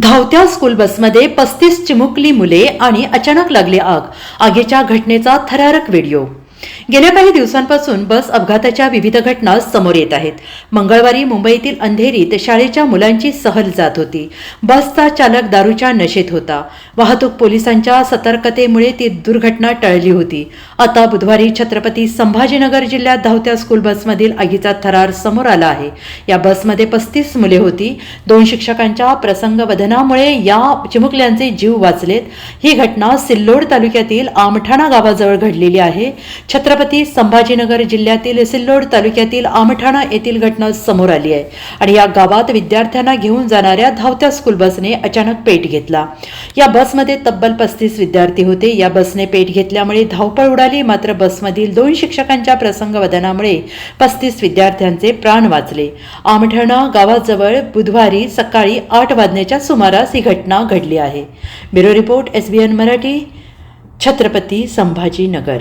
धावत्या स्कूल बसमध्ये पस्तीस चिमुकली मुले आणि अचानक लागली आग. आगीच्या घटनेचा थरारक व्हिडिओ गेल्या काही दिवसांपासून बस अपघाताच्या विविध घटना समोर येत आहेत. मंगळवारी मुंबईतील अंधेरीत शाळेच्या मुलांची सहल जात होती. बसचा चालक दारूच्या नशेत होता. वाहतूक पोलिसांच्या सतर्कतेमुळे ती दुर्घटना टळली होती. आता बुधवारी छत्रपती संभाजीनगर जिल्ह्यात धावत्या स्कूल बसमधील आगीचा थरार समोर आला आहे. या बसमध्ये पस्तीस मुले होती. दोन शिक्षकांच्या प्रसंगवधनामुळे या चिमुकल्यांचे जीव वाचलेत. ही घटना सिल्लोड तालुक्यातील आमठाणा गावाजवळ घडलेली आहे. छत्रपती संभाजीनगर जिल्ह्यातील सिल्लोड तालुक्यातील आमठाणा येथील घटना समोर आली आहे आणि या गावात विद्यार्थ्यांना घेऊन जाणाऱ्या धावत्या स्कूल बसने अचानक पेट घेतला. या बसमध्ये तब्बल पस्तीस विद्यार्थी होते. या बसने पेट घेतल्यामुळे धावपळ उडाली. मात्र बसमधील दोन शिक्षकांच्या प्रसंगवदनामुळे पस्तीस विद्यार्थ्यांचे प्राण वाचले. आमठाणा गावाजवळ बुधवारी सकाळी आठ वाजण्याच्या सुमारास ही घटना घडली आहे. Bureau report SBN Marathi Chhatrapati Sambhajinagar.